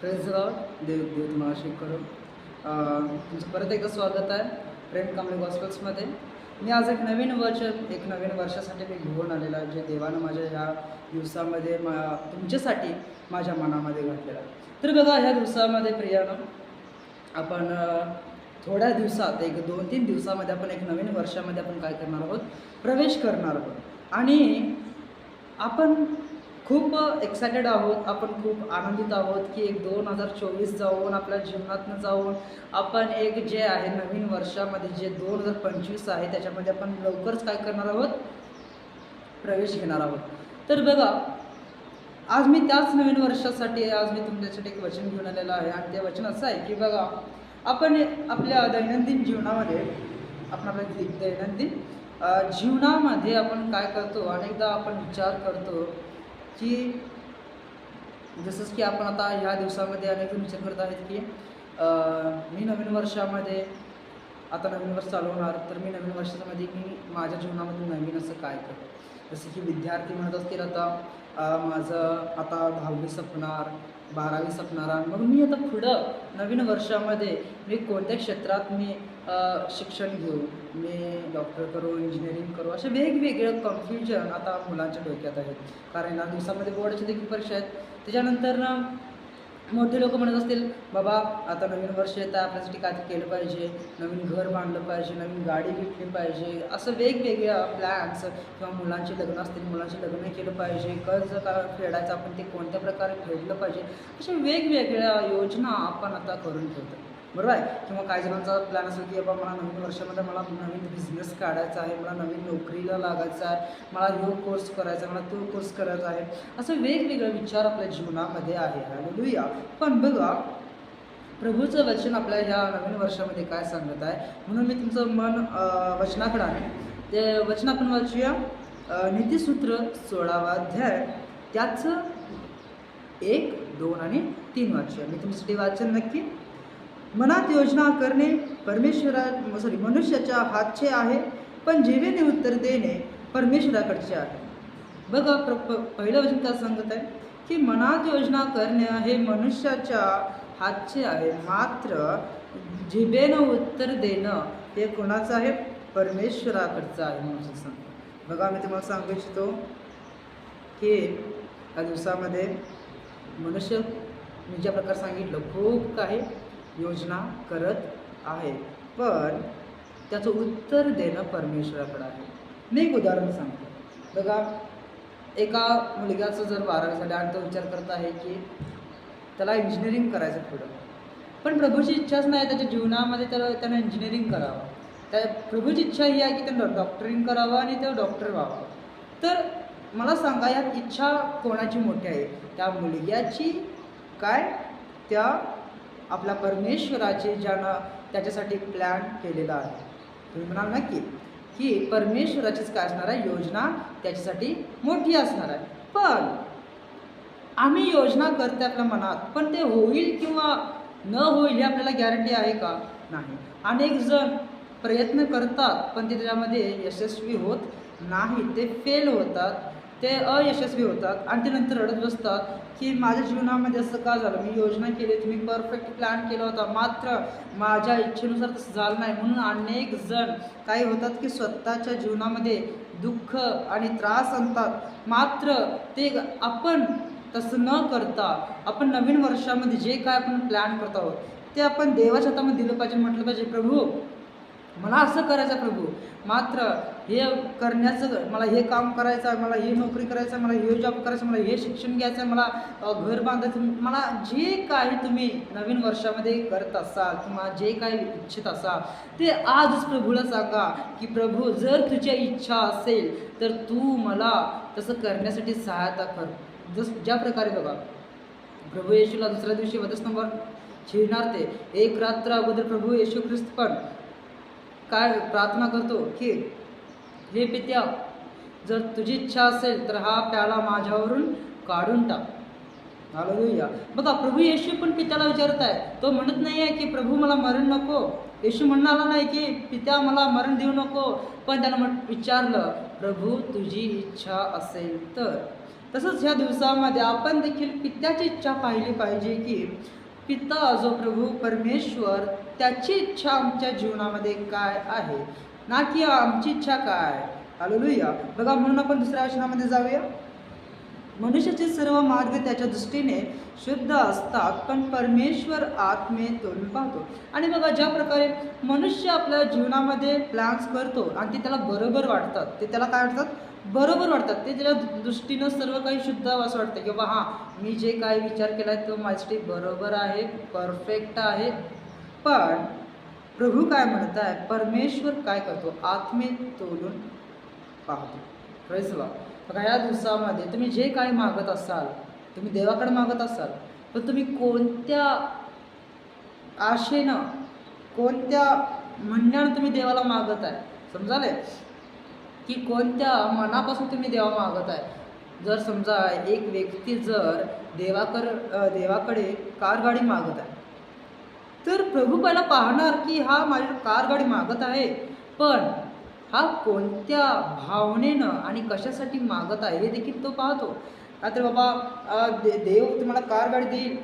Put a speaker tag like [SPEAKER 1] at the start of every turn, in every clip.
[SPEAKER 1] Praise Lord देव देव तुम्हाला आशीष करू. तुमचं परत एकदा स्वागत आहे प्रेम कांबळे गॉस्पल्समध्ये मी आज एक नवीन वर्ष एक नवीन वर्षासाठी मी घेऊन आलेला आहे जे देवानं माझ्या ह्या दिवसामध्ये मा तुमच्यासाठी माझ्या मनामध्ये घातलेलं आहे. तर बघा ह्या दिवसामध्ये प्रियानं आपण थोड्या दिवसात एक दोन तीन दिवसामध्ये आपण एक नवीन वर्षामध्ये आपण काय करणार आहोत? प्रवेश करणार आहोत. आणि आपण खूप एक्सायटेड आहोत. आपण खूप आनंदित आहोत की एक दोन हजार चोवीस जाऊन आपल्या जीवनातनं जाऊन आपण एक जे आहे नवीन वर्षामध्ये जे दोन हजार पंचवीस आहे त्याच्यामध्ये आपण लवकरच काय करणार आहोत? प्रवेश घेणार आहोत. तर बघा आज मी त्याच नवीन वर्षासाठी आज मी तुमच्यासाठी एक वचन घेऊन आलेलं आहे. आणि ते वचन असं आहे की बघा आपण आपल्या दैनंदिन जीवनामध्ये आपण आपल्या दैनंदिन जीवनामध्ये आपण काय करतो? अनेकदा आपण विचार करतो की जसंच की आपण आता ह्या दिवसामध्ये अनेक विचार करत आहेत की मी नवीन वर्षामध्ये आता नवीन वर्ष चालू होणार तर मी नवीन वर्षामध्ये मी माझ्या जीवनामध्ये नवीन असं काय करतो जसं की विद्यार्थी म्हणत असतील आता माझं आता दहावी संपणार बारावी संपणार मग मी आता पुढं नवीन वर्षामध्ये मी कोणत्या क्षेत्रात मी शिक्षण घेऊ मी डॉक्टर करू इंजिनिअरिंग करू असे वेगवेगळं कन्फ्युजन आता मुलांच्या डोक्यात आहेत. कारण या दिवसामध्ये बोर्डाची देखील परीक्षा आहेत. त्याच्यानंतर ना मोठे लोक म्हणत असतील बाबा आता नवीन वर्ष येतं आपल्यासाठी काय केलं पाहिजे? नवीन घर बांधलं पाहिजे नवीन गाडी घेतली पाहिजे. असं वेगवेगळ्या प्लॅन्स किंवा मुलांचे लग्न असतील मुलांचे लग्न केलं पाहिजे कर्ज का फेडायचं आपण ते कोणत्या प्रकारे फेडलं पाहिजे अशा वेगवेगळ्या योजना आपण आता करून ठेवतो. बरोबर आहे? किंवा काही जणांचा प्लॅन असेल की बाबा मला नवीन वर्षामध्ये मला नवीन बिझनेस काढायचा आहे मला नवीन नोकरीला लागायचं आहे मला यो कोर्स करायचा आहे मला तो कोर्स करायचा आहे. असं वेगवेगळे विचार आपल्या जीवनामध्ये आहे. हालेलुया पण बघा प्रभूचं वचन आपल्या ह्या नवीन वर्षामध्ये काय सांगत आहे? म्हणून मी तुमचं मन अं, वचनाकडे आहे ते वचन आपण वाचूया. नीतीसूत्र सोळावा अध्याय. त्याचं एक दोन आणि तीन वाचूया. मी तुमच्यासाठी वाचन नक्की मनात योजना करणे परमेश्वरा सॉरी मनुष्याच्या हातचे आहे पण जीवेने उत्तर देणे परमेश्वराकडचे आहे. बघा प्र प- पहिलं वचन काय सांगत आहे की मनात योजना करणे हे मनुष्याच्या हातचे आहे. मात्र जिभेनं उत्तर देणं हे कोणाचं आहे? परमेश्वराकडचं आहे म्हणून सांगतो बघा मी तुम्हाला सांगू इच्छितो की या दिवसामध्ये मनुष्य मी ज्या प्रकार सांगितलं खूप काही योजना करत आहे. पण त्याचं उत्तर देणं परमेश्वराकडं आहे. मी एक उदाहरण सांगतो. बघा एका मुलग्याचं जर बारावी झालं आणि तो विचार करत आहे की त्याला इंजिनिअरिंग करायचं पुढं. पण प्रभूची इच्छाच नाही त्याच्या जीवनामध्ये त्याला त्यानं इंजिनिअरिंग करावं. त्या प्रभूची इच्छा ही आहे की त्यानं डॉक्टरिंग करावं आणि त्या डॉक्टर व्हावं. तर मला सांगा यात इच्छा कोणाची मोठी आहे? त्या मुलग्याची काय? त्या आपल्या परमेश्वराचे ज्यानं त्याच्यासाठी प्लॅन केलेला आहे. तुम्ही म्हणाल नक्की की परमेश्वराचीच काय असणार आहे योजना त्याच्यासाठी मोठी असणार आहे. पण आम्ही योजना करते आपल्या मनात पण ते होईल किंवा न होईल हे आपल्याला गॅरंटी आहे का? नाही. अनेक जण प्रयत्न करतात पण ते त्याच्यामध्ये यशस्वी होत नाही ते फेल होतात. ते अयशस्वी होतात आणि ते नंतर रडत बसतात की माझ्या जीवनामध्ये असं का झालं? मी योजना केली होती मी परफेक्ट प्लॅन केला होता. मात्र माझ्या इच्छेनुसार तसं झालं नाही. म्हणून अनेक जण काही होतात की स्वतःच्या जीवनामध्ये दुःख आणि त्रास आणतात. मात्र ते आपण तसं न करता आपण नवीन वर्षामध्ये जे काय आपण प्लॅन करत आहोत ते आपण देवाच्या हातामध्ये दिलं पाहिजे म्हटलं पाहिजे प्रभू मला असं करायचं प्रभू. मात्र हे करण्याचं मला हे काम करायचं आहे मला हे नोकरी करायचं आहे मला हे जॉब करायचं मला हे शिक्षण घ्यायचं आहे मला घर बांधायचं मला जे काही तुम्ही नवीन वर्षामध्ये करत असाल किंवा जे काही इच्छित असाल ते आजच प्रभूला सांगा की प्रभू जर तुझ्या इच्छा असेल तर तू मला तसं करण्यासाठी सहायता कर. जस ज्या प्रकारे बघा प्रभू येशूला दुसऱ्या दिवशी वधस्तंभावर छिडणार ते. एक रात्र अगोदर प्रभू येशू ख्रिस्त पण काय प्रार्थना करतो की हे पित्या जर तुझी इच्छा असेल तर हा प्याला माझ्यावरून काढून टाक. हालेलुया. बघा प्रभू येशू पण पित्याला विचारत आहे. तो म्हणत नाही आहे की प्रभू मला मरण नको. येशू म्हणाला नाही की पित्या मला मरण देऊ नको. पण त्यानं म्हण विचारलं प्रभू तुझी इच्छा असेल तर. तसंच ह्या दिवसामध्ये आपण देखील पित्याची इच्छा पाहिली पाहिजे की पिता जो प्रभू परमेश्वर त्याची इच्छा आमच्या जीवनामध्ये काय आहे? ना की आमची इच्छा काय? हालेलुया. बघा म्हणून आपण दुसऱ्या वचनामध्ये जाऊया. मनुष्याचे सर्व मार्ग त्याच्या दृष्टीने शुद्ध असतात पण परमेश्वर आत्मेतून पाहतो. आणि बघा ज्या प्रकारे मनुष्य आपल्या जीवनामध्ये प्लॅन्स करतो आणि ते त्याला बरोबर वाटतात ते त्याला काय वाटतात? बरोबर वाटतात. ते त्याच्या दृष्टीनं सर्व काही शुद्ध असं वाटतं की बाबा हां मी जे काही विचार केला आहे तो माझ्यासाठी बरोबर आहे परफेक्ट आहे. पण प्रभू काय म्हणत आहे परमेश्वर काय करतो? आत्मेत तोलून पाहतो. प्रेस बघा या दिवसामध्ये तुम्ही जे काही मागत असाल तुम्ही देवाकडे मागत असाल तर तुम्ही कोणत्या आशेनं कोणत्या म्हणण्यानं तुम्ही देवाला मागत आहे समजाले की कोणत्या मनापासून तुम्ही देवा मागत आहे जर समजा एक व्यक्ती जर देवाकर देवाकडे कार गाडी मागत आहे तर प्रभू पहिला पाहणार की हा माझी कार गाडी मागत आहे. पण हा कोणत्या भावनेनं आणि कशासाठी मागत आहे हे देखील तो पाहतो. नाहीतर बाबा दे देव तुम्हाला कार गाडी देईल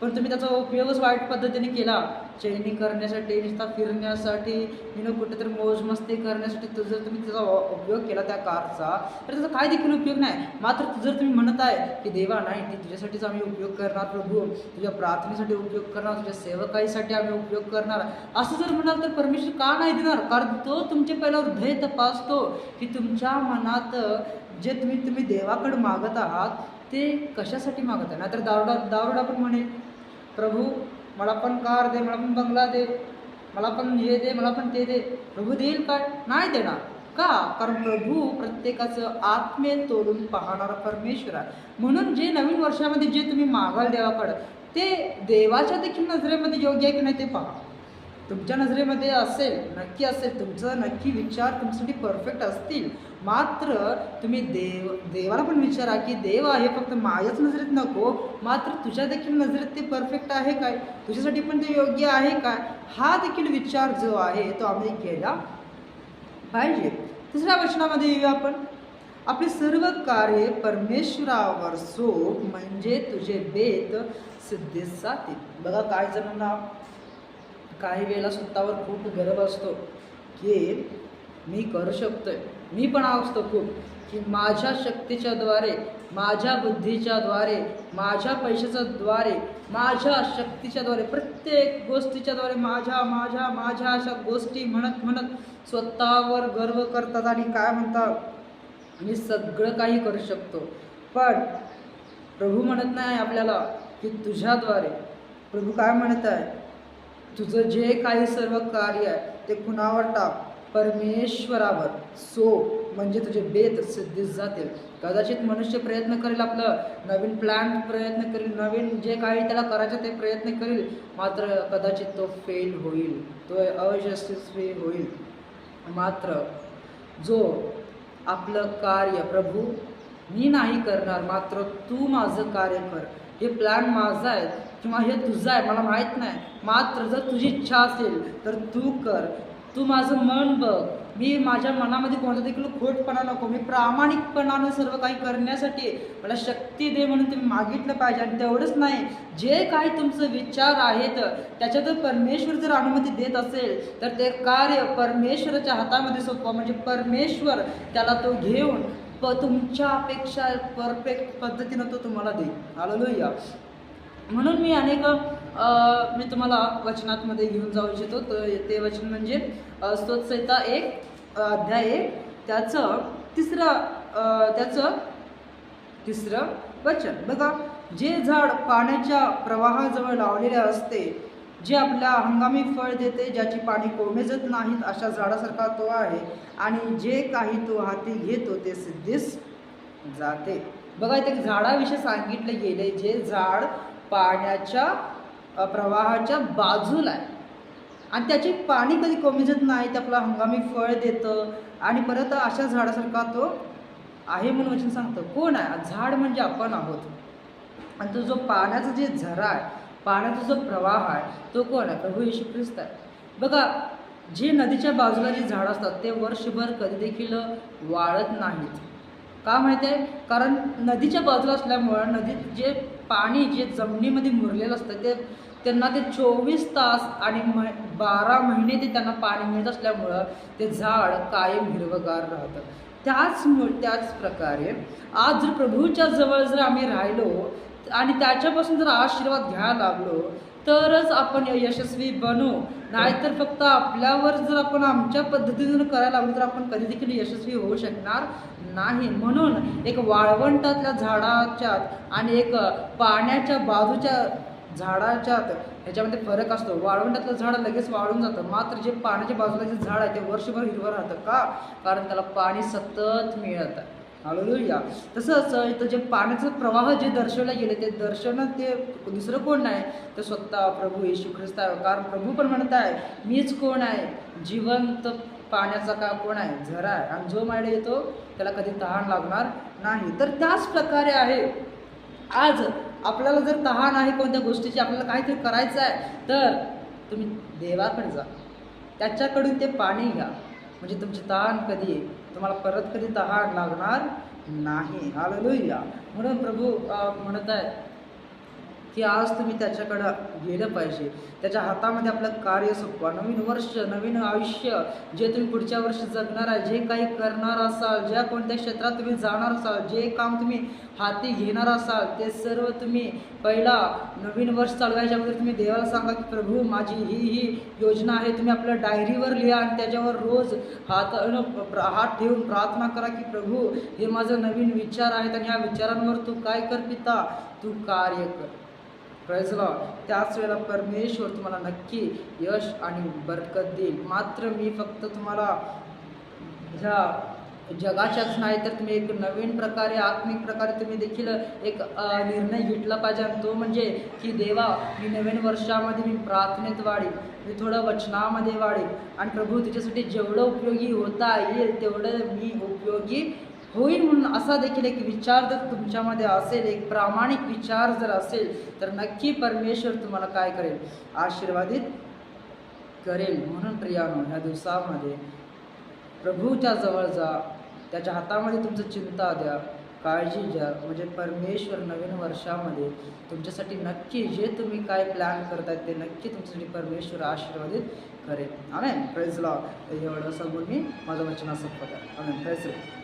[SPEAKER 1] पण तुम्ही त्याचा उपयोगच वाईट पद्धतीने केला. चैनी करण्यासाठी नुसता फिरण्यासाठी विनो कुठेतरी मोज मस्ती करण्यासाठी तो जर तुम्ही त्याचा उपयोग केला त्या कारचा तर त्याचा काय देखील उपयोग नाही. मात्र जर तुम्ही म्हणत आहे की देवा नाही ती तुझ्यासाठीच आम्ही उपयोग करणार प्रभू. तुझ्या प्रार्थनेसाठी उपयोग करणार तुझ्या सेवकाईसाठी आम्ही उपयोग करणार. असं जर म्हणाल तर परमेश्वर का नाही देणार? कारण तो तुमचे पहिला हृदय तपासतो की तुमच्या मनात जे तुम्ही तुम्ही देवाकडे मागत आहात ते कशासाठी मागत आहे? नाहीतर दारुडा दारुडा पण म्हणे प्रभू मला पण कार दे मला पण बंगला दे मला पण हे दे मला पण ते दे. प्रभू देईल काय? नाही देणार. का? कारण प्रभू प्रत्येकाचं आत्मे तोडून पाहणारा परमेश्वर आहे. म्हणून जे नवीन वर्षामध्ये जे तुम्ही मागाल देवाकडं ते देवाच्या देखील नजरेमध्ये योग्य आहे की नाही ते पहा. तुमच्या नजरेमध्ये असेल नक्की असेल तुमचा नक्की विचार तुमच्यासाठी परफेक्ट असतील. मात्र तुम्ही देव देवाला पण विचारा की देव आहे फक्त माझ्याच नजरेत नको मात्र तुझ्या देखील नजरेत ते परफेक्ट आहे काय? तुझ्यासाठी पण ते योग्य आहे काय? हा देखील विचार जो आहे तो आम्ही केला पाहिजे. तिसऱ्या वचनामध्ये येऊया आपण. आपले सर्व कार्य परमेश्वरावर सोप म्हणजे तुझे बेत सिद्धीस जातील. बघा काय जणांना काही वेळेला स्वतःवर खूप गर्व असतो की मी करू शकतोय. मी पण असतो खूप की माझ्या शक्तीच्या द्वारे माझ्या बुद्धीच्या द्वारे माझ्या पैशाच्या द्वारे माझ्या शक्तीच्या द्वारे प्रत्येक गोष्टीच्या द्वारे माझ्या माझ्या माझ्या अशा गोष्टी म्हणत म्हणत स्वतःवर गर्व करतात आणि काय म्हणतात मी सगळं काही करू शकतो. पण प्रभू म्हणत नाही आपल्याला की तुझ्याद्वारे. प्रभू काय म्हणत आहे? तुझं जे काही सर्व कार्य आहे ते कुणावर टाक? परमेश्वरावर. सो म्हणजे तुझे बेत सिद्धीस जातील. कदाचित मनुष्य प्रयत्न करेल आपलं नवीन प्लॅन प्रयत्न करेल नवीन जे काही त्याला करायचं ते प्रयत्न करेल मात्र कदाचित तो फेल होईल. तो अयशस्वी होईल. मात्र जो आपलं कार्य प्रभू मी नाही करणार मात्र तू माझं कार्य कर. हे प्लॅन माझा आहे. किंवा हे तुझं आहे मला माहीत नाही. मात्र जर तुझी इच्छा असेल तर तू कर. तू माझं मन बघ. मी माझ्या मनामध्ये कोणता देखील खोटपणा नको. मी प्रामाणिकपणानं सर्व काही करण्यासाठी मला शक्ती दे म्हणून तुम्ही मागितलं पाहिजे. आणि तेवढंच नाही जे काही तुमचं विचार आहेत त्याच्यात जर परमेश्वर जर अनुमती देत असेल तर ते कार्य परमेश्वराच्या हातामध्ये सोपवा म्हणजे परमेश्वर त्याला तो घेऊन प तुमच्या अपेक्षा परफेक्ट पद्धतीनं तो तुम्हाला देईल. या म्हणून मी अनेक मी तुम्हाला वचनातमध्ये घेऊन जाऊ इच्छितो. तर ते वचन म्हणजे स्तोत्सहिता एक अध्याय एक त्याचं तिसरं त्याचं तिसरं वचन. बघा जे झाड पाण्याच्या प्रवाहाजवळ लावलेले असते जे आपल्या हंगामी फळ देते ज्याची पाणी कोमेजत नाहीत अशा झाडासारखा तो आहे. आणि जे काही तो हाती घेतो ते सिद्धीस जाते. बघा इथे झाडाविषयी सांगितलं गेले जे झाड पाण्याच्या प्रवाहाच्या बाजूला आहे. आणि त्याची पाणी कधी कोमेजत नाही ते आपला हंगामी फळ देतं आणि परत अशा झाडासारखा तो आहे म्हणून वचन सांगतं. कोण आहे? झाड म्हणजे आपण आहोत. आणि तो जो पाण्याचा जे झरा आहे पाण्याचा जो प्रवाह आहे तो कोण आहे? प्रभू येशू ख्रिस्त आहे. बघा जे नदीच्या बाजूला जे झाडं असतात ते वर्षभर कधी देखील वाळत नाहीत. का माहिती आहे? कारण नदीच्या बाजूला असल्यामुळं नदीत जे पाणी जे जमिनीमध्ये मुरलेलं असतं ते त्यांना ते चोवीस तास आणि म बारा महिने ते त्यांना पाणी मिळत असल्यामुळं ते झाड कायम हिरवगार राहतं. त्याच त्याच प्रकारे आज जर प्रभूच्या जवळ जर आम्ही राहिलो आणि त्याच्यापासून जर आशीर्वाद घ्यायला लागलो तरच आपण यशस्वी बनू. नाहीतर फक्त आपल्यावर जर आपण आमच्या पद्धतीनं करायला लागलो तर आपण कधी देखील यशस्वी होऊ शकणार नाही. म्हणून एक वाळवंटातल्या झाडाच्यात आणि एक पाण्याच्या बाजूच्या झाडाच्यात ह्याच्यामध्ये फरक असतो. वाळवंटातलं झाड लगेच वाळून जातं. मात्र जे पाण्याच्या बाजूला जे झाड आहे ते वर्षभर हिरवं राहतं का? कारण त्याला पाणी सतत मिळतं. हालेलुया तसंच इथं जे पाण्याचं प्रवाह जे दर्शवलं गेले ते दर्शन ते दुसरं कोण नाही तर स्वतः प्रभू येशू ख्रिस्त आहे. कारण प्रभू पण म्हणत आहे मीच कोण आहे? जिवंत पाण्याचा का कोण आहे? झरा आहे. आणि जो माझ्याकडे येतो त्याला कधी तहान लागणार नाही. तर त्याच प्रकारे आहे. आज आपल्याला जर तहान आहे कोणत्या गोष्टीची आपल्याला काहीतरी करायचं आहे तर तुम्ही देवाकडे जा. त्याच्याकडून ते पाणी घ्या. म्हणजे तुमची तहान कधी येईल? तुम्हाला परत कधी तहार लागणार नाही. हालेलुया म्हणून प्रभू म्हणत आहे की आज तुम्ही त्याच्याकडं गेलं पाहिजे. त्याच्या हातामध्ये आपलं कार्य सोपवा. नवीन वर्ष नवीन आयुष्य जे तुम्ही पुढच्या वर्षी जगणार आहे जे काही करणार असाल ज्या कोणत्या क्षेत्रात तुम्ही जाणार असाल जे काम तुम्ही हाती घेणार असाल ते सर्व तुम्ही पहिला नवीन वर्ष चालवायच्या अगोदर तुम्ही देवाला सांगा की प्रभू माझी ही ही योजना आहे. तुम्ही आपल्या डायरीवर लिहा आणि त्याच्यावर रोज हात हात ठेवून प्रार्थना करा की प्रभू हे माझं नवीन विचार आहेत आणि ह्या विचारांवर तू काय कर पिता? तू कार्य कर. प्रयसला त्याच वेळेला परमेश्वर तुम्हाला नक्की यश आणि बरकत देईल. मात्र मी फक्त तुम्हाला ह्या जगाच्याच नाही तर तुम्ही एक नवीन प्रकारे आत्मिक प्रकारे तुम्ही देखील एक निर्णय घेतला पाहिजे. आणि तो म्हणजे की देवा मी नवीन वर्षामध्ये मी प्रार्थनेत वाढीन. मी थोडं वचनामध्ये वाढीन. आणि प्रभू तुझ्यासाठी जेवढं उपयोगी होता येईल तेवढं मी उपयोगी होईल म्हणून असा देखील एक विचार जर तुमच्यामध्ये असेल एक प्रामाणिक विचार जर असेल तर नक्की परमेश्वर तुम्हाला काय करेल? आशीर्वादित करेल. म्हणून प्रियानो ह्या दिवसामध्ये प्रभूच्या जवळ जा. त्याच्या हातामध्ये तुमचं चिंता द्या. काळजी घ्या. म्हणजे परमेश्वर नवीन वर्षामध्ये तुमच्यासाठी नक्की जे तुम्ही काय प्लॅन करताय ते नक्की तुमच्यासाठी परमेश्वर आशीर्वादित करेल. आम्ही प्रेझला एवढं सांगून मी माझं वचना संपत आहे आम्ही प्रेझला